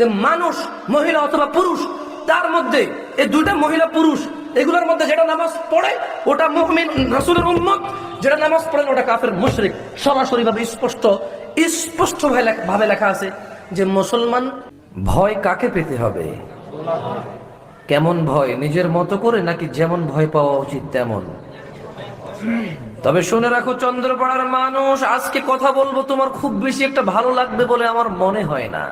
যে মানুষ, মহিলা অথবা পুরুষ, তার মধ্যে এই দুইটা মহিলা পুরুষ, এগুলোর মধ্যে যেটা নামাজ পড়ে, ওটা মুমিন রাসূলের উম্মত, যেটা নামাজ পড়ে ওটা কাফের মুশরিক। সরাসরি ভাবে স্পষ্ট স্পষ্ট ভাবে লেখা আছে যে মুসলমান ভয় কাকে পেতে হবে? কেমন ভয়? নিজের মতো করে নাকি যেমন ভয় পাওয়া উচিত তেমন? তবে শুনে রাখো, চন্দ্রপাড়ার মানুষ, আজকে কথা বলব তোমার খুব বেশি একটা ভালো লাগবে বলে আমার মনে হয় না।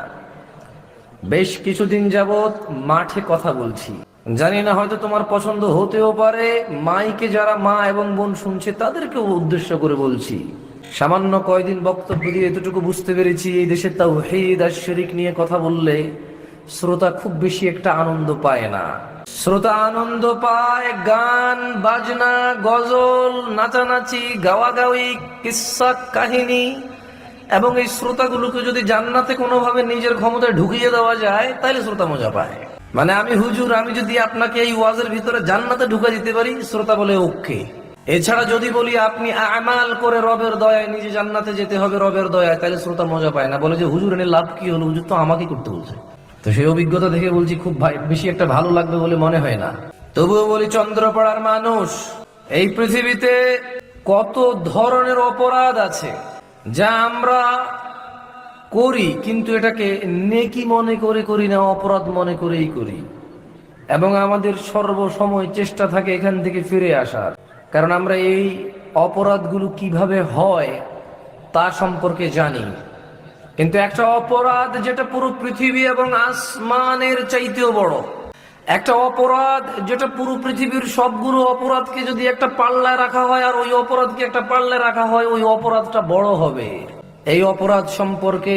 বেশ কিছুদিন যাবৎ মাঠে কথা বলছি। জানি না হয়তো তোমার পছন্দ হতেও পারে, মাইকে যারা মা এবং বোন শুনছে তাদেরকেও উদ্দেশ্য করে বলছি। সামান্য কয়দিন বক্তব্য দিয়ে এতটুকু বুঝতে পেরেছি, এই দেশের তাও হেদ নিয়ে কথা বললে শ্রোতা খুব বেশি একটা আনন্দ পায় না। শ্রোতা আনন্দ পায়, গান, বাজনা, গজল, নাচানাচি, গাওয়াগাওয়ি কিস্সা কাহিনী। এবং এই শ্রোতাগুলোকে যদি জান্নাতে কোনোভাবে নিজের ক্ষমতায় ঢুকিয়ে দেওয়া যায় তাহলে শ্রোতা মজা পায়। মানে আমি হুজুর, আমি যদি আপনাকে এই ওয়াজের ভিতরে জান্নাতে ঢুকে দিতে পারি, শ্রোতা বলে ওকে। এছাড়া যদি বলি আপনি আমাল করে রবের দয়ায়, নিজে জান্নাতে যেতে হবে রবের দয়ায় তাহলে শ্রোতা মজা পায় না। বলে যে, হুজুর, এনে লাভ কি হলো? হুজুর তো আমাকে করতে বলছে। তো সেই অভিজ্ঞতা থেকে বলছি, খুব বেশি একটা ভালো লাগবে বলে মনে হয় না। তবুও বলি, চন্দ্রপাড়ার মানুষ, এই পৃথিবীতে কত ধরনের অপরাধ আছে? যা আমরা করি, কিন্তু এটাকে নেকি মনে করে করি না, অপরাধ মনে করেই করি। এবং আমাদের সর্বসময় চেষ্টা থাকে এখান থেকে ফিরে আসার। কারণ আমরা এই অপরাধগুলো কীভাবে হয়, তা সম্পর্কে জানি। কিন্তু একটা অপরাধ যেটা পুরো পৃথিবী এবং আসমানের চাইতেও বড়। একটা অপরাধ যেটা পুরো পৃথিবীর সবগুলো অপরাধকে যদি একটা পাল্লায় রাখা হয় আর ওই অপরাধকে একটা পাল্লায় রাখা হয়, ওই অপরাধটা বড় হবে। এই অপরাধ সম্পর্কে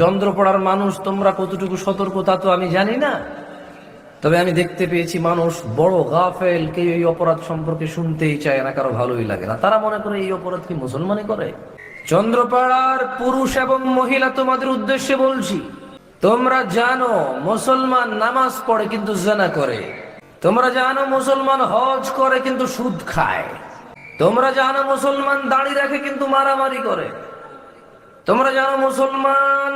চন্দ্রপড়ার মানুষ, তোমরা কতটুকু সতর্ক তা তো আমি জানি না। তবে আমি দেখতে পেয়েছি মানুষ বড় গাফেল, কেউ এই অপরাধ সম্পর্কে শুনতেই চায় না, কারও ভালোই লাগে না। তারা মনে করে এই অপরাধ কি মুসলমানই করে। চন্দ্রপাড়ার পুরুষ এবং মহিলা, তোমাদের উদ্দেশ্যে বলছি তোমরা জানো মুসলমান নামাজ পড়ে কিন্তু জেনা করে। তোমরা জানো মুসলমান হজ করে কিন্তু সুদ খায়। তোমরা জানো মুসলমান দাড়ি রাখে কিন্তু মারামারি করে। তোমরা জানো মুসলমান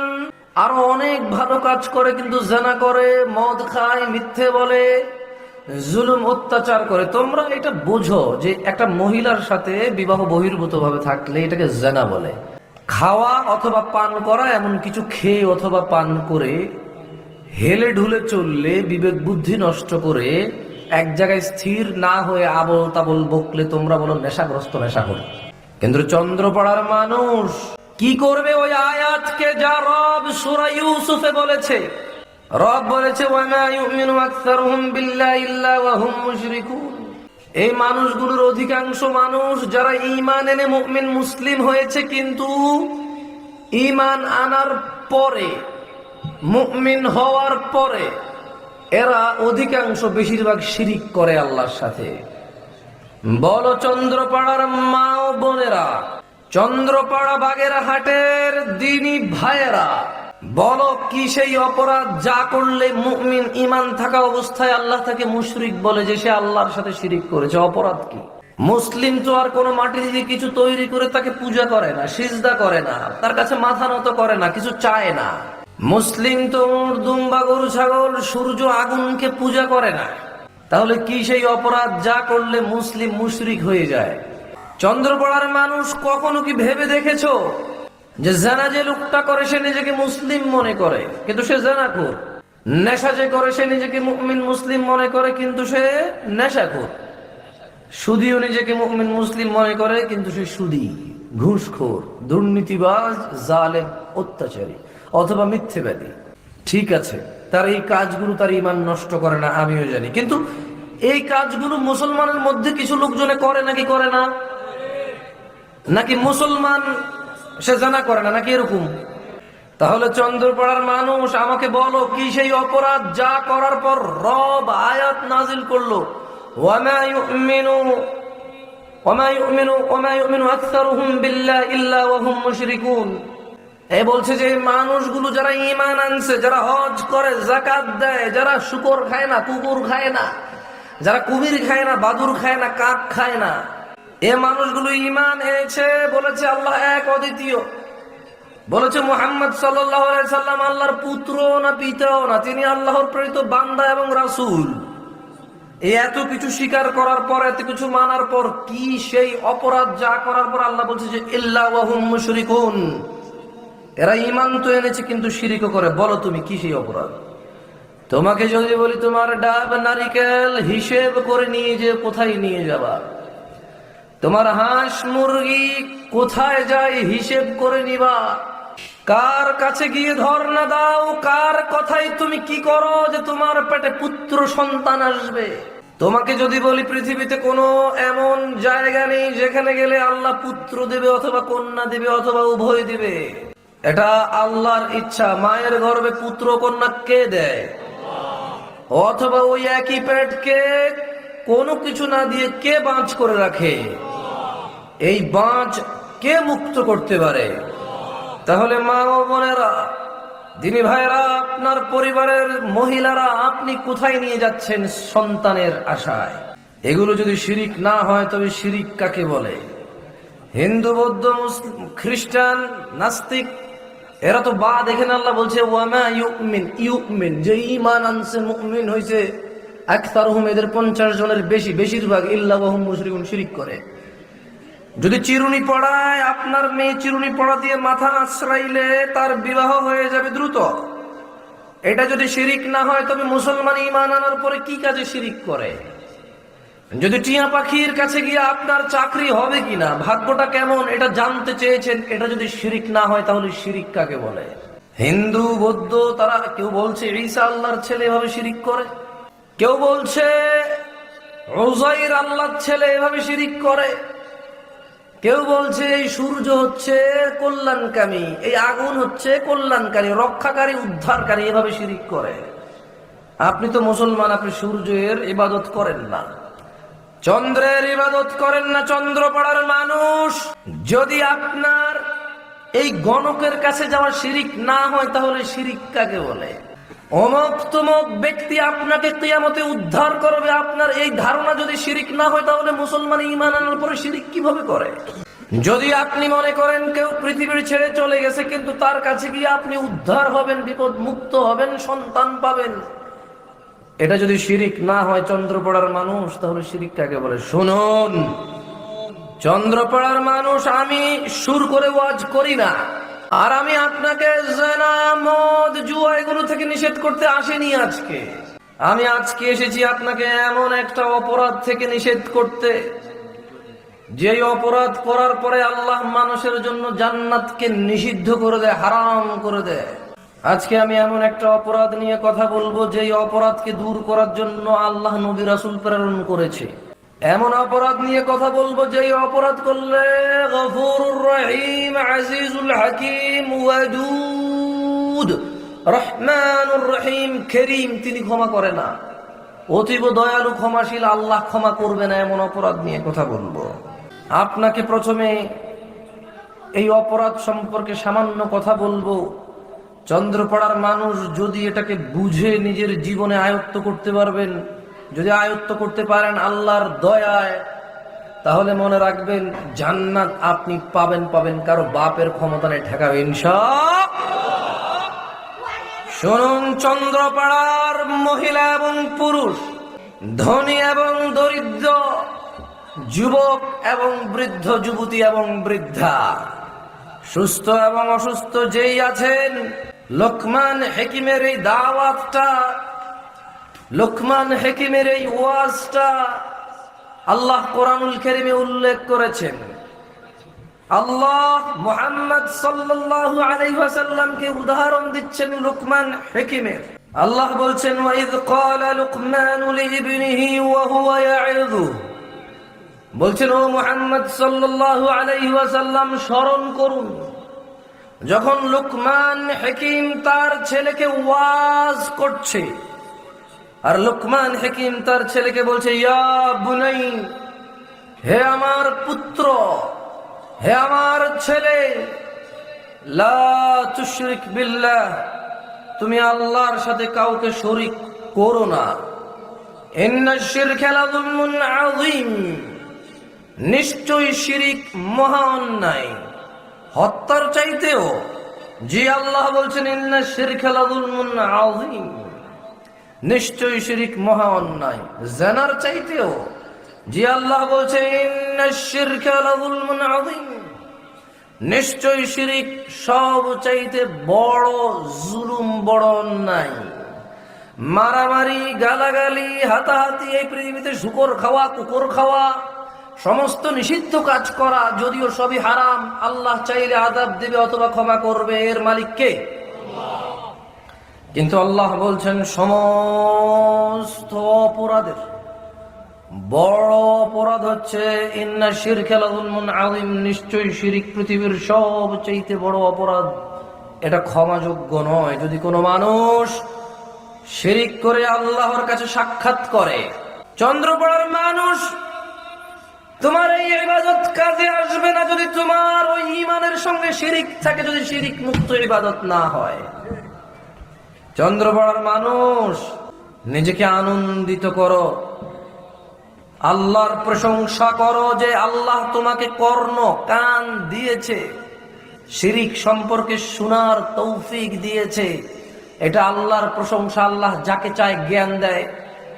আরও অনেক ভালো কাজ করে কিন্তু জেনা করে, মদ খায়, মিথ্যে বলে, জুলুম, অত্যাচার করে। তোমরা এটা বুঝো যে একটা মহিলার সাথে বিবাহ বহির্ভূত ভাবে থাকলে এটাকে জেনা বলে। খাওয়া অথবা পান করা, এমন কিছু খেয়ে অথবা পান করে, হেলে ঢুলে চললে, বিবেক বুদ্ধি নষ্ট করে, এক জায়গায় স্থির না হয়ে আবল তাবল বকলে তোমরা বলো নেশাগ্রস্ত নেশা করে কিন্তু চন্দ্রপাড়ার মানুষ কি করবে ওই আয়াতকে যা রব সুরা ইউসুফে বলেছে? রব বলেছে ওয়ামা ইউমিনু আকসারুহুম বিল্লাহি ইল্লা ওয়া হুম মুশরিকুন। এই মানুষগুলোর অধিকাংশ মানুষ যারা ঈমান এনে মুমিন মুসলিম হয়েছে কিন্তু ঈমান আনার পরে, মুমিন হওয়ার পরে এরা অধিকাংশ বেশিরভাগ শিরিক করে আল্লাহর সাথে। বলো চন্দ্রপাড়ার মা ও বোনেরা, চন্দ্রপাড়া বাগেরা হাটের দিনী ভাইয়েরা বলো কি সেই অপরাধ যা করলে মুমিন ইমান থাকা অবস্থায় আল্লাহ তাকে মুশরিক বলে যে সে আল্লাহর সাথে শিরিক করেছে? অপরাধ কি? মুসলিম তো আর কোনো মাটি দিয়ে কিছু তৈরি করে তাকে পূজা করে না, সিজদা করে না, তার কাছে মাথা নত করে না, কিছু চায় না। মুসলিম তো দুম্বা গরু ছাগল, সূর্য, আগুনকে পূজা করে না। তাহলে কি সেই অপরাধ যা করলে মুসলিম মুশরিক হয়ে যায়? চন্দ্রপড়ার মানুষ কখনো কি ভেবে দেখেছ? যে জানা যে লোকটা করে সে নিজেকে মুসলিম মনে করে, কিন্তু সে জানাখোর। নেশা যে করে সে নিজেকে মুমিন মুসলিম মনে করে, কিন্তু সে নেশাখোর। সুদিও নিজেকে মুমিন মুসলিম মনে করে, কিন্তু সে সুদি, ঘুষখোর, দুর্নীতিবাজ, জালেম, অত্যাচারী অথবা মিথ্যেবাদী। ঠিক আছে, তার এই কাজগুলো তার ইমান নষ্ট করে না, আমিও জানি। কিন্তু এই কাজগুলো মুসলমানের মধ্যে কিছু লোকজনে করে নাকি করে না? নাকি মুসলমান সে জানা করে না, নাকি এরকম? তাহলে চন্দ্রপাড়ার মানুষ আমাকে বলো, কি সেই অপরাধ যা করার পর রব আয়াত নাজিল করল? বলছে যে মানুষগুলো যারা ঈমান আনছে, যারা হজ করে, যাকাত দেয়, যারা শুকর খায় না, কুকুর খায় না, যারা কুমির খায় না, বাদুর খায় না, কাক খায় না এ মানুষগুলো ইমান এনেছে, বলেছে আল্লাহ এক অদ্বিতীয়। বলেছে মোহাম্মদ সাল্লাম আল্লাহর পুত্র না পিতাও না, তিনি আল্লাহর প্রেরিত বান্দা এবং রাসূল। এত কিছু স্বীকার করার পর, এত কিছু মানার পর কি সেই অপরাধ যা করার পর আল্লাহ বলছে যে, ইল্লা ওয়াহুম মুশরিকুন। এরা ইমান তো এনেছে, কিন্তু শিরিকও করে। বলো তুমি, কি সেই অপরাধ? তোমাকে যদি বলি তোমার ডাব নারিকেল হিসেব করে নিয়ে যে কোথায় নিয়ে যাবা? তোমার হাঁস মুরগি কোথায় যায় হিসেব করে নিবা? কার কাছে গিয়ে ধর্ণা দাও? কার কথাই তুমি কি করো যে তোমার পেটে পুত্র সন্তান আসবে? তোমাকে যদি বলি পৃথিবীতে কোনো এমন জায়গা নেই যেখানে গেলে আল্লাহ পুত্র দেবে অথবা কন্যা দেবে অথবা উভয় দিবে। এটা আল্লাহর ইচ্ছা। মায়ের গর্ভে পুত্র কন্যা কে দেয়? অথবা ওই একই পেটকে কোনো কিছু না দিয়ে কে বাঁচ করে রাখে? এই বাঁচ কে মুক্ত করতে পারে? তাহলে মা ও বোনেরা, দিনী ভাইরা আপনার পরিবারের মহিলারা আপনি কোথায় নিয়ে যাচ্ছেন সন্তানের আশায়? এগুলো যদি শিরিক না হয়, তবে শিরিক কাকে বলে? হিন্দু, বৌদ্ধ, মুসলিম, খ্রিস্টান, নাস্তিক, এরা তো বা দেখেন আল্লাহ বলছে, ওয়ামা ইউমিন যে ইমান আনছে, মুমিন হইছে আকতার এদের পঞ্চাশ জনের বেশি, বেশিরভাগ ইল্লাহ মুশরিকুন, শিরিক করে। যদি চিরুনি পড়ায়, আপনার মেয়ে চিরুনি পড়া দিয়ে মাথা আশ্রাইলে তার বিবাহ হয়ে যাবে দ্রুত। এটা যদি শিরিক না হয়, তবে মুসলমান ইমান আনার পরে কি কাজে শিরিক করে? যদি টিয়া পাখির কাছে গিয়ে আপনার চাকরি হবে কিনা, ভাগ্যটা কেমন, এটা জানতে চেয়েছেন, এটা যদি শিরিক না হয়, তাহলে শিরিক কাকে বলে? হিন্দু, বৌদ্ধ, তারা কেউ বলছে ঈসা আল্লাহর ছেলে এভাবে শিরিক করে? কেউ বলছে রোজাইর আল্লাহর ছেলে এভাবে শিরিক করে? কেউ বলছে, এই সূর্য হচ্ছে কল্যাণকামী, এই আগুন হচ্ছে কল্যাণকারী, রক্ষাকারী, উদ্ধারকারী, এভাবে শিরিক করে। আপনি তো মুসলমান, আপনি সূর্যের ইবাদত করেন না। চন্দ্রের ইবাদত করেন না, চন্দ্রপাড়ার মানুষ। যদি আপনার এই গণকের কাছে যাওয়া শিরিক না হয়, তাহলে শিরিক কাকে বলে? অমক ব্যক্তি আপনাকে কিয়ামতে উদ্ধার করবে। আপনার এই ধারণা যদি শিরিক না হয়, তাহলে মুসলমান ইমান আনার পরে শিরিক কীভাবে করে? যদি আপনি মনে করেন কেউ পৃথিবীর ছেড়ে চলে গেছে, কিন্তু তার কাছে গিয়ে আপনি উদ্ধার হবেন বিপদ মুক্ত হবেন, সন্তান পাবেন। এটা যদি শিরিক না হয়, চন্দ্রপড়ার মানুষ, তাহলে শিরিক বলে, শুনুন, চন্দ্রপাড়ার মানুষ, আমি সুর করে ওয়াজ করি না। আর আমি আপনাকে মদ জুয়া এগুলো থেকে নিষেধ করতে আসিনি আজকে। আমি আজকে এসেছি আপনাকে এমন একটা অপরাধ থেকে নিষেধ করতে, যেই অপরাধ করার পরে আল্লাহ মানুষের জন্য জান্নাতকে নিষিদ্ধ করে দেয়, হারাম করে দেয়। আজকে আমি এমন একটা অপরাধ নিয়ে কথা বলব, যেই অপরাধকে দূর করার জন্য আল্লাহ নবী রাসুল প্রেরণ করেছে। এমন অপরাধ নিয়ে কথা বলব, যেই অপরাধ করলে রহিম হাকিম রহিম খেরিম তিনি ক্ষমা করে না। অতীব দয়ালু, ক্ষমাশীল, আল্লাহ ক্ষমা করবে না, এমন অপরাধ নিয়ে কথা বলব। আপনাকে প্রথমে এই অপরাধ সম্পর্কে সামান্য কথা বলব। চন্দ্রপাড়ার মানুষ যদি এটাকে বুঝে নিজের জীবনে আয়ত্ত করতে পারবেন যদি আয়ত্ত করতে পারেন আল্লাহর দয়ায়, তাহলে মনে রাখবেন জান্নাত আপনি পাবেন পাবেন, কারও বাপের ক্ষমতা নেই, ঠেকাবে, ইনশাআল্লাহ। শুনুন, চন্দ্রপাড়ার মহিলা এবং পুরুষ, ধনী এবং দরিদ্র, যুবক এবং বৃদ্ধ, যুবতী এবং বৃদ্ধা, সুস্থ এবং অসুস্থ যেই আছেন, লোকমান হেকিমের এই দাওয়াতটা লোকমান হেকিমের এই ওয়াজটা আল্লাহ কোরআনুল কেরিমে উল্লেখ করেছেন। আল্লাহ মুহাম্মদ সাল্লাল্লাহু আলাইহি ওয়াসাল্লামকে উদাহরণ দিচ্ছেন লোকমান হেকিমের। আল্লাহ বলছেন, ওয়াইদ ক্বালা লুকমান লিইবনিহি ওয়া হুয়া ইয়াইযু বলছেন, ও মুহাম্মদ সাল্লাল্লাহু আলাইহি ওয়াসাল্লাম, স্মরণ করুন, যখন লুকমান হেকিম তার ছেলেকে ওয়াজ করছে আর লোকমান হেকিম তার ছেলেকে বলছে, ইয়া বুনাই, হে আমার পুত্র, হে আমার ছেলে, লা তুশরিক বিল্লাহ, তুমি আল্লাহর সাথে কাউকে শরিক করো না। ইন্না শিরকা মহা অন্যায় হত্যার চাইতেও জি আল্লাহ বলছেন, ইন্না শির শিরকা লাযুলমুন আযীম। নিশ্চয়ই শিরিক মহা অন্যায়, জানার চাইতেও। জি আল্লাহ বলছে নিশ্চয়ই শিরিক সব চাইতে বড় জুলুম, বড় অন্যায়। মারামারি, গালাগালি, হাতাহাতি, এই পৃথিবীতে শুকর খাওয়া, কুকুর খাওয়া, সমস্ত নিষিদ্ধ কাজ করা, যদিও সবই হারাম, আল্লাহ চাইলে আদাব দেবে অথবা ক্ষমা করবে। এর মালিককে কিন্তু আল্লাহ বলছেন, সমস্ত অপরাধের, বড় অপরাধ হচ্ছে, ইন্না শির খেলাউলমুন আলিম নিশ্চয়ই শিরিক পৃথিবীর সব চাইতে বড় অপরাধ। এটা ক্ষমাযোগ্য নয়। যদি কোনো মানুষ শিরিক করে আল্লাহর কাছে সাক্ষাৎ করে, চন্দ্রপড়ার মানুষ, তোমার এই ইবাদত কাজে আসবে না যদি তোমার ওই ইমানের সঙ্গে শিরিক থাকে, যদি শিরিক মুক্ত ইবাদত না হয়। চন্দ্রপড়ার মানুষ, নিজেকে আনন্দিত করো। আল্লাহর প্রশংসা করো যে আল্লাহ তোমাকে কর্ণ, কান দিয়েছে। শিরিক সম্পর্কে শোনার তৌফিক দিয়েছে। এটা আল্লাহর প্রশংসা, আল্লাহ যাকে চায় জ্ঞান দেয়।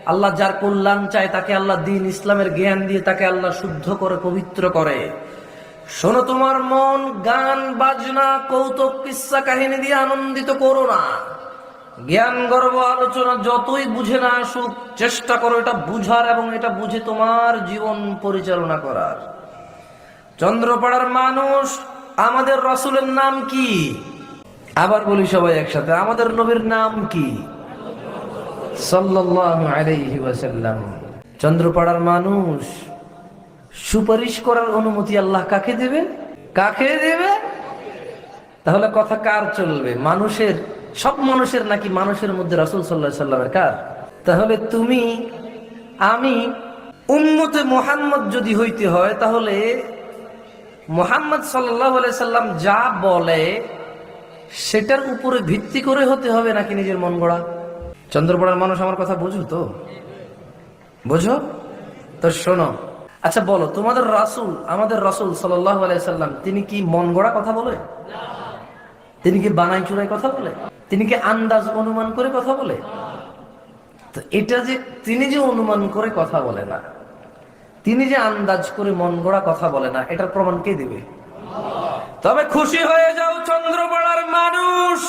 আল্লাহ যার কল্যাণ চায়, তাকে আল্লাহ দিন ইসলামের জ্ঞান দিয়ে তাকে আল্লাহ শুদ্ধ করে, পবিত্র করে। শোনো তোমার মন, গান, বাজনা, কৌতুক কিস্সা কাহিনী দিয়ে আনন্দিত করো না। জ্ঞান, গর্ব, আলোচনা যতই বুঝে না আসুক, চেষ্টা করো এটা বুঝার এবং এটা বুঝে তোমার জীবন পরিচালনা করার। চন্দ্রপাড়ার মানুষ, আমাদের রসুলের নাম কি? আবার বলি সবাই একসাথে, আমাদের নবীর নাম কি? চন্দ্রপাড়ার মানুষ, সুপারিশ করার অনুমতি আল্লাহ কাকে দেবে? কাকে দেবে? তাহলে কথা কার চলবে? মানুষের সব মানুষের নাকি মানুষের মধ্যে রাসুল সাল্লাহ সাল্লামের কার? তাহলে তুমি, আমি, উম্মতে মোহাম্মদ যদি হইতে হয়, তাহলে মোহাম্মদ সাল্লাম যা বলে, সেটার উপরে ভিত্তি করে হতে হবে নাকি নিজের মন গড়া? চন্দ্রপড়ার মানুষ আমার কথা বুঝো তো? বুঝো? তো শোনো। আচ্ছা বলো, তোমাদের রাসুল, আমাদের রাসুল সাল্লাহ সাল্লাম, তিনি কি মন গড়া কথা বলে? তিনি কি বানাই চুরাই কথা বলে? তিনি কি আন্দাজ অনুমান করে কথা বলে? তো এটা যে তিনি যে অনুমান করে কথা বলে না, তিনি যে আন্দাজ করে মন গড়া কথা বলে না, এটার প্রমাণ কে দেবে? তবে খুশি হয়ে যাও চন্দ্রপাড়ার মানুষ।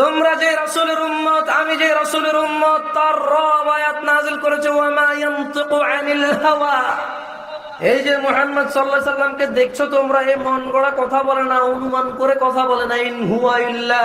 তোমরা যে রসুলের উম্মত, আমি যে রসুলের উম্মত, তার রব আয়াত নাজিল করেছে এই যে মোহাম্মদ সাল্লাহ সাল্লামকে দেখছ তোমরা এই মন গড়া কথা বলে না, অনুমান করে কথা বলে না, ইন হুয়া ইল্লা।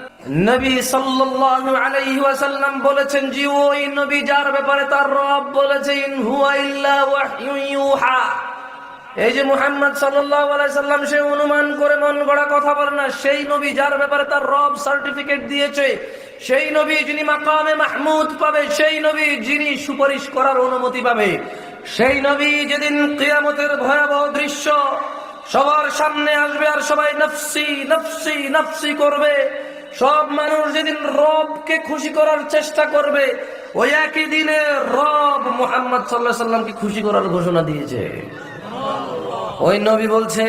নবী বলেছেন নবী যার ব্যাপারে তার রব বলেছেন এই যে সাল্লাম সে অনুমান করে মন গড়া কথা বলে না, সেই নবী যার ব্যাপারে তার রব সার্টিফিকেট দিয়েছে, সেই নবী যিনি মাকামে মাহমুদ পাবে, সেই নবী যিনি সুপারিশ করার অনুমতি পাবে। সেই নবী যেদিন কিয়ামতের ভয়াবহ দৃশ্য সবার সামনে আসবে আর সবাই নফসি নফসি নফসি করবে সব মানুষ যেদিন রবকে খুশি করার চেষ্টা করবে, ওই একই দিনে রব মুহাম্মদ সাল্লাহ সাল্লামকে খুশি করার ঘোষণা দিয়েছে। ওই নবী বলছে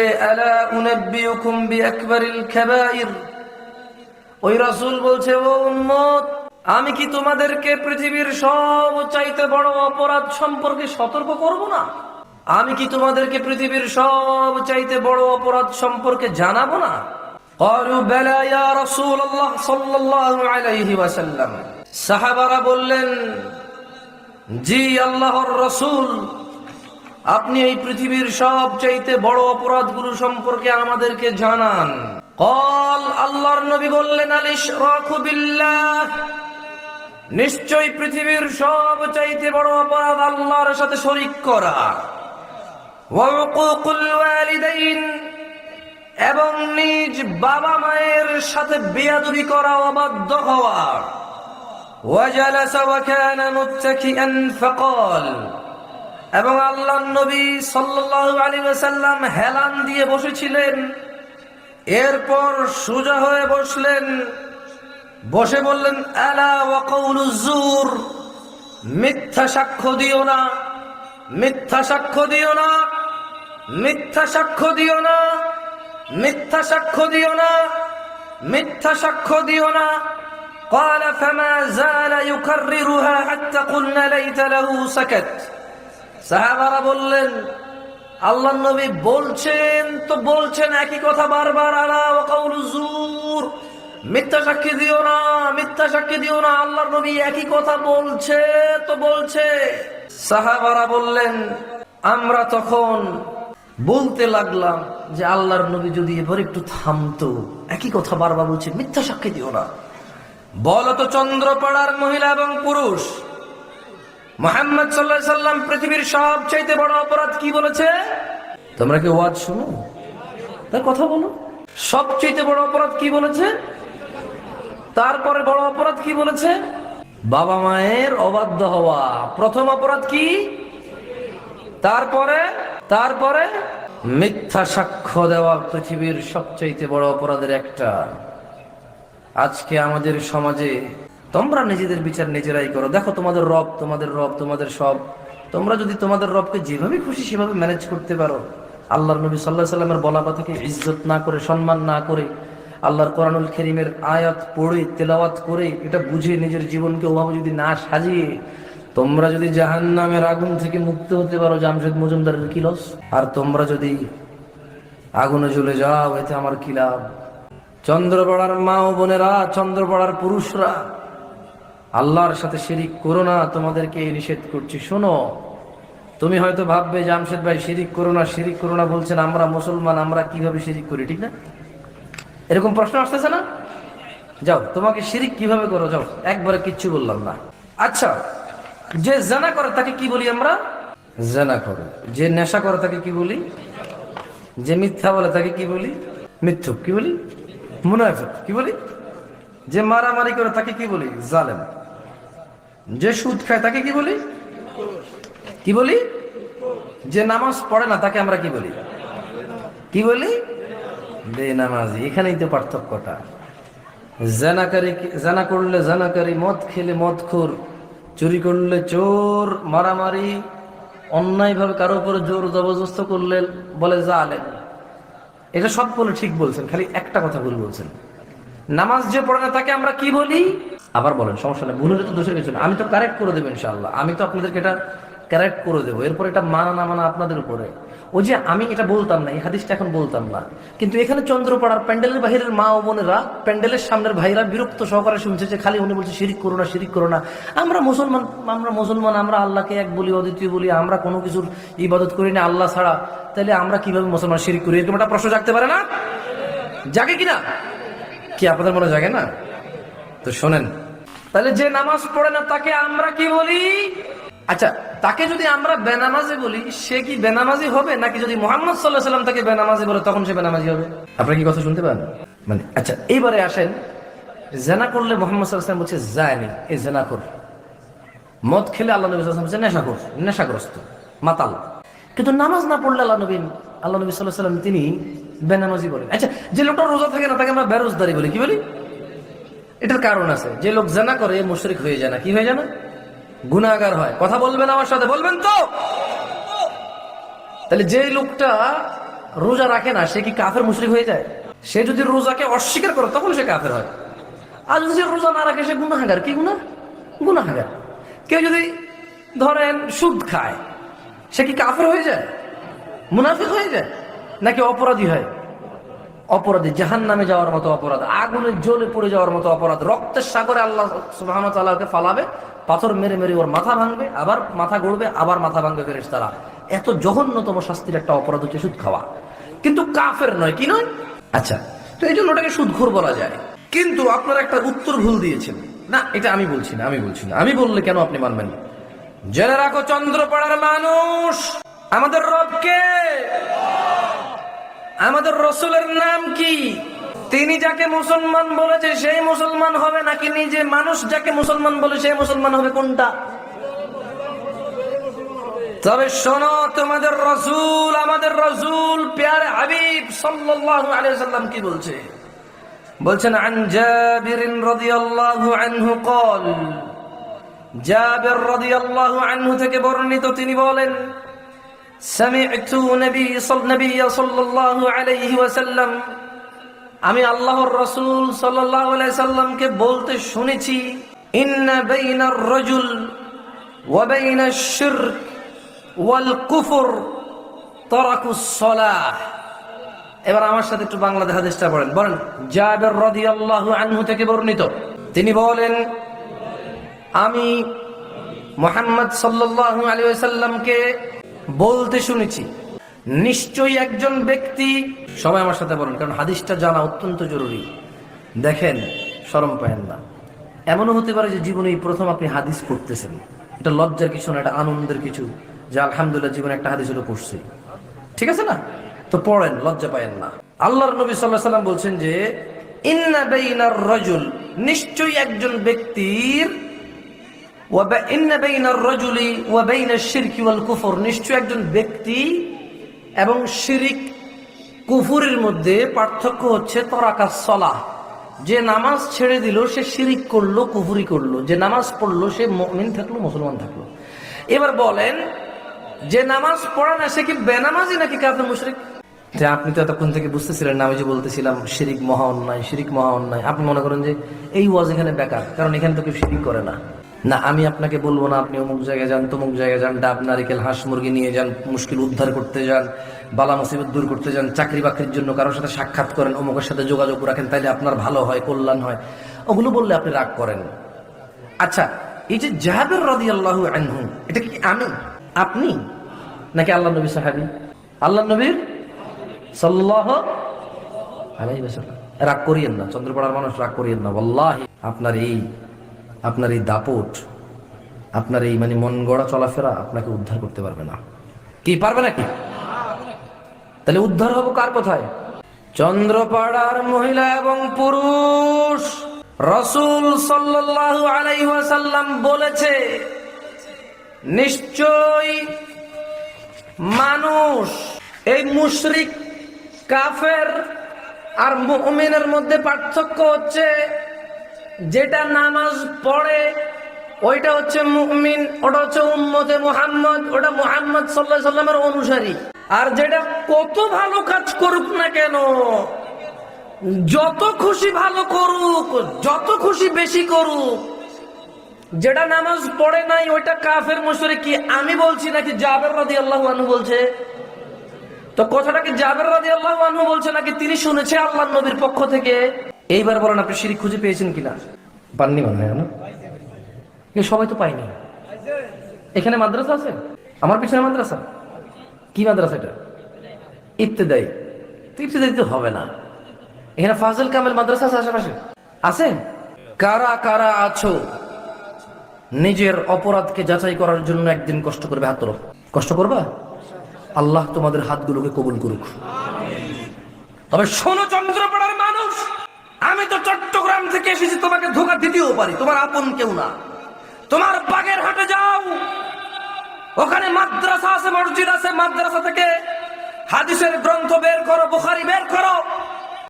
ওই রাসূল বলছে, ও উম্মত, আমি কি তোমাদেরকে পৃথিবীর সব চাইতে বড় অপরাধ সম্পর্কে সতর্ক করব না? আমি কি তোমাদেরকে পৃথিবীর সব চাইতে বড় অপরাধ সম্পর্কে জানাব না? قالوا بلى يا رسول الله صلى الله عليه وسلم সাহাবারা বললেন জি আল্লাহর রাসূল আপনি এই পৃথিবীর সব চাইতে বড় অপরাধগুলো সম্পর্কে আমাদেরকে জানান কল আল্লাহর নবী বললেন আলিশ বিল্লাহ নিশ্চয় পৃথিবীর সব চাইতে বড় অপরাধ আল্লাহর সাথে শরিক করা ওয়াকুকুল ওয়ালিদাইন এবং নিজ বাবা মায়ের সাথে বিয়াদি করা অবাধ্য হওয়া। এবং আল্লাহ নবী সাল্লাম হেলান দিয়ে বসেছিলেন। এরপর সুজা হয়ে বসলেন। বসে বললেন মিথ্যা সাক্ষ্য দিও না। মিথ্যা সাক্ষ্য দিও না। মিথ্যা সাক্ষ্য দিও না। মিথ্যা সাক্ষ্য দিও না মিথ্যা সাক্ষ্য দিও না قال فما زال يكررها حتى قلنا ليت له سكت সাহাবারা বললেন আল্লাহ নবী বলছেন তো বলছেন একই কথা বারবার আলা ওয়াকাউলু জুর মিথ্যা সাক্ষী দিও না মিথ্যা সাক্ষী দিও না আল্লাহর নবী একই কথা বলছে তো বলছে সাহাবারা বললেন আমরা তখন বলতে লাগলাম যে আল্লাহর নবী যদি এবার একটু থামতো, একই কথা বারবার বলছে, মিথ্যা সাক্ষী দিও না। বলতো চন্দ্রপাড়ার মহিলা এবং পুরুষ, মোহাম্মদ সাল্লাহ সাল্লাম পৃথিবীর সবচাইতে বড় অপরাধ কি বলেছে? তোমরা কি ওয়াজ শোনো? তার কথা বলো। সবচাইতে বড় অপরাধ কি বলেছে? তারপরে বড় অপরাধ কি বলেছে? বাবা মায়ের অবাধ্য হওয়া। প্রথম অপরাধ কি? তারপরে তারপরে মিথ্যা সাক্ষ্য দেওয়া পৃথিবীর সবচাইতে বড় অপরাধের একটা। আজকে আমাদের সমাজে তোমরা নিজেদের বিচার নিজেরাই করো। দেখো, তোমাদের রব তোমাদের রব, তোমাদের সব। তোমরা যদি তোমাদের রবকে যেভাবে খুশি সেভাবে ম্যানেজ করতে পারো, আল্লাহর নবী সাল্লাহ সাল্লামের বলা কথাকে ইজ্জত না করে, সম্মান না করে, আল্লাহর কোরআনুল খেরিমের আয়াত পড়ে, তেলাওয়াত করে, এটা বুঝে নিজের জীবনকে ওভাবে যদি না সাজিয়ে তোমরা যদি জাহান নামের আগুন থেকে মুক্ত হতে পারো, জামশেদ মজুমদারের কি লস আর তোমরা যদি আগুনে জ্বলে যাও, এতে আমার কি লাভ? চন্দ্রপড়ার মা ও বোনেরা, চন্দ্রপড়ার পুরুষরা, আল্লাহর সাথে শিরিক করো না, তোমাদেরকে নিষেধ করছি। শোনো, তুমি হয়তো ভাববে, জামশেদ ভাই শিরিক করো না, শিরিক করো না বলছেন, আমরা মুসলমান, আমরা কীভাবে শিরিক করি, ঠিক না? এরকম প্রশ্ন আসতেছে না? যাও, তোমাকে শিরিক কীভাবে করো? যাও, একবারে কিচ্ছু বললাম না। আচ্ছা যে জানা করে, তাকে কি বলি আমরা? জানা করে। যে নেশা করে, তাকে কি বলি? যে মিথ্যা বলে, তাকে কি বলি? মিথ্যুক, কি বলি? মুনাফিক, কি বলি? যে মারামারি করে, তাকে কি বলি? জালেম। যে সুদ খায়, তাকে কি বলি? কি বলি? যে নামাজ পড়ে না, তাকে আমরা কি বলি? কি বলি? বেনামাজি। এখানেই তো পার্থক্যটা। জানাকারী, জানা করলে জানাকারী, মদ খেলে মদ খোর। চুরি করলে চোর, মারামারি, অন্যায়ভাবে কারও উপরে জোর জবরদস্ত করলে বলে যা আলেন এটা সব বলে ঠিক বলছেন, খালি একটা কথা ভুল বলছেন। নামাজ যে পড়ে না, তাকে আমরা কি বলি? আবার বলেন, সমস্যা নেই ভুল হলে তো দোষের কিছু না। আমি তো কারেক্ট করে দেবো ইনশাল্লাহ আমি তো আপনাদেরকে এটা কারেক্ট করে দেবো। এরপর এটা মানা না মানা আপনাদের উপরে। ওই যে আমি এটা বলতাম না, এই হাদিসটা এখন বলতাম না। কিন্তু এখানে চন্দ্রপাড়ার প্যান্ডেলের বাহিরের মা ও বোনেরা প্যান্ডেলের সামনের ভাইরা বিরক্ত সহকারে শুনছে যে খালি উনি বলছে, শিরিক করো না, শিরিক করো না। আমরা মুসলমান আমরা মুসলমান, আমরা আল্লাহকে এক বলি, অদ্বিতীয় বলি, আমরা কোনো কিছুর ইবাদত করি না, আল্লাহ ছাড়া। তাহলে আমরা কীভাবে মুসলমান শিরিক করি? এরকম একটা প্রশ্ন জাগতে পারে না? জাগে কিনা? কি, আপনাদের মনে জাগে না? তো শোনেন। তাহলে যে নামাজ পড়ে না, তাকে আমরা কি বলি? আচ্ছা তাকে যদি আমরা বেনামাজি বলি, সে কি বেনামাজি হবে? নাকি যদি মোহাম্মদ সাল্লাহ সাল্লাম তাকে বেনামাজি বলে, তখন সে বেনামাজি হবে? আপনারা কি কথা শুনতে পান? মানে আচ্ছা এইবারে আসেন। জেনা করলে মোহাম্মদ সাল্লাহ বলছে যায়নি এই জেনা কর। মদ খেলে আল্লাহ নবী সাল্লাম বলছে নেশাখোর নেশাগ্রস্ত, মাতাল। কিন্তু নামাজ না পড়লে আল্লাহ নবী আল্লাহ নবী সাল্লাহ সাল্লাম তিনি বেনামাজি বলেন। আচ্ছা যে লোকটা রোজা থাকে না, তাকে আমরা বেরোজদারি বলি। কি বলি? এটার কারণ আছে। যে লোক জানা করে, মুশরিক হয়ে যায় না। কি হয়ে যায় না? গুণাগার হয়। কথা বলবেন আমার সাথে? বলবেন তো! তাহলে যে লোকটা রোজা রাখে না, সে কি কাফের মুশরিক হয়ে যায়? সে যদি রোজাকে অস্বীকার করে তখন সে কাফের হয়। আর যদি সে রোজা না রাখে, সে গুণাহাগার কি গুণা গুণাহাগার কেউ যদি ধরেন সুদ খায়, সে কি কাফের হয়ে যায়? মুনাফিক হয়ে যায়? নাকি অপরাধী হয়? অপরাধী জাহান নামে যাওয়ার মতো অপরাধ, আগুনের জ্বলে পড়ে যাওয়ার মতো অপরাধ, রক্তের সাগরে আল্লাহ সুবাহন ফালাবে, পাথর মেরে মেরে ওর মাথা ভাঙবে, আবার মাথা গড়বে, আবার মাথা ভাঙবে ফেরেস তারা এত জঘন্যতম শাস্তির একটা অপরাধ হচ্ছে সুদ খাওয়া। কিন্তু কাফের নয়, কি নয়? আচ্ছা তো এই জন্য ওটাকে সুদঘোর বলা যায়। কিন্তু আপনারা একটা উত্তর ভুল দিয়েছেন। না, এটা আমি বলছি না, আমি বলছি না। আমি বললে কেন আপনি মানবেন না? জেনে রাখো, চন্দ্রপাড়ার মানুষ, আমাদের রবকে। আমাদের রসুলের নাম কি? তিনি যাকে মুসলমান বলেছে, সেই মুসলমান হবে নাকি নিজে মানুষ যাকে মুসলমান বলে, সেই মুসলমান হবে কোনটা? তবে শোনো, তোমাদের রসুল, আমাদের রসুল, পেয়ার হাবিব সাল্লাম কি বলছে? বলছেন, আন রদি রাদিয়াল্লাহু আনহু কল আনহু থেকে বর্ণিত তিনি বলেন سمعت نبي صلى نبي صلى الله عليه وسلم আমি আল্লাহর রসুল সাল্লাল্লাহু আলাইহি সাল্লামকে বলতে শুনেছি ইন্না বাইনার রাজুল ওয়া বাইনাশ শিরক ওয়াল কুফর তারাকুস সালাহ এবার আমার সাথে একটু বাংলাদেশ হাদিসটা পড়েন বলেন জাবের রাদিয়াল্লাহু আনহু থেকে বর্ণিত তিনি বলেন আমি মোহাম্মদ সাল্লাল্লাহু আলাইহি ওয়াসাল্লামকে বলতে শুনেছি। নিশ্চয়ই একজন ব্যক্তি সবাই আমার সাথে বলেন, কারণ হাদিসটা জানা অত্যন্ত জরুরি। দেখেন, শরম পায়েন না। এমনও হতে পারে যে জীবনে এই প্রথম আপনি হাদিস পড়তেছেন। এটা লজ্জার কিছু না, এটা আনন্দের কিছু যে আলহামদুলিল্লাহ জীবনে একটা হাদিস হলো পড়ছি। ঠিক আছে না? তো পড়েন, লজ্জা পায়েন না। আল্লাহর নবী সাল্লাহ সাল্লাম বলছেন যে, ইন্না বাইনার রজুল নিশ্চয়ই একজন ব্যক্তির নিশ্চয়ই একজন ব্যক্তি এবং শিরিক কুফুরের মধ্যে পার্থক্য হচ্ছে তরাকাস সলাহ। যে নামাজ ছেড়ে দিল, সে শিরিক করল, কুফুরি করল। যে নামাজ পড়ল, সে মুমিন থাকল, মুসলমান থাকল। এবার বলেন, যে নামাজ পড়ে না, সে কি বেনামাজি নাকি কাফের মুশরিক? যে আপনি তো এতক্ষণ থেকে বুঝতেছিলেন না, আমি যে বলতেছিলাম, শিরিক মহা অন্যায়, শিরিক মহা অন্যায়। আপনি মনে করেন যে এই ওয়াজ এখানে বেকার, কারণ এখানে তো কেউ শিরিক করে না। না, আমি আপনাকে বলব না, আপনি অমুক জায়গায় যান, তমুক জায়গায় যান, ডাব, নারিকেল, হাঁস মুরগি নিয়ে যান, মুশকিল উদ্ধার করতে যান, বালা মুসিবত দূর করতে যান, চাকরি বাকরির জন্য কারোর সাথে সাক্ষাৎ করেন, অমুকের সাথে যোগাযোগ রাখেন, তাইলে আপনার ভালো হয়, কল্যাণ হয়। ওগুলো বললে আপনি রাগ করেন। আচ্ছা এই যে জাহাবের রাদি আল্লাহ আনহু, এটা কি আমি? আপনি? নাকি আল্লাহ নবী সাহাবি? আল্লাহ নবীর সাল্লাহ। রাগ করিয়েন না, চন্দ্রপাড়ার মানুষ রাগ করিয়েন না, ওয়াল্লাহি। আপনার এই আপনার এই দাপট, আপনার এই মানে মন গড়া চলাফেরা আপনাকে উদ্ধার করতে পারবে না। কি, পারবে নাকি তাহলে উদ্ধার হব কার কোথায়? চন্দ্রপাড়ার মহিলা এবং পুরুষ রসুল সাল্লাল্লাহু আলাইহি বলেছে, নিশ্চয় মানুষ এই মুশরিক, কাফের আর মুমিনের মধ্যে পার্থক্য হচ্ছে যেটা নামাজ পড়ে, ওইটা হচ্ছে মুমিন, ওটা হচ্ছে উম্মতে মুহাম্মদ, ওটা মুহাম্মদ সাল্লাহ সাল্লামের অনুসারী। আর যেটা কত ভালো কাজ করুক না কেন, যত খুশি ভালো করুক, যত খুশি বেশি করুক, যেটা নামাজ পড়ে নাই, ওইটা কাফের মুশরিক কি আমি বলছি নাকি জাবের রাদি আল্লাহ আনহু বলছে? তো কথাটা কি জাবের রাদি আল্লাহ আনহু বলছে নাকি তিনি শুনেছে আল্লাহ নবীর পক্ষ থেকে? এইবার বলেন আপনি শিরিক খুঁজে পেয়েছেন কিনা? পাননি মনে সবাই তো পাইনি এখানে মাদ্রাসা আছে? আমার পিছনে মাদ্রাসা? কি মাদ্রাসা এটা? ইবতেদায়ী। তো ইবতেদায়ী তো হবে না। এখানে ফাজল কামেল মাদ্রাসা আছে আশেপাশে? আছে? কারা কারা আছো? নিজের অপরাধকে যাচাই করার জন্য একদিন কষ্ট করবে হাত তোলো। কষ্ট করবা? আল্লাহ তোমাদের হাতগুলোকে কবুল করুক। তবে শোনো চন্দ্রপাড়ার মানুষ! আমি তো চট্টগ্রাম থেকে এসেছি, তোমাকে ধোকা দিতেও পারি, তোমার আপন কেউ না। তোমার বাগের হাটে যাও। ওখানে মাদ্রাসা আছে, মসজিদ আছে, মাদ্রাসা থেকে হাদিসের গ্রন্থ বের করো, বুখারি বের করো।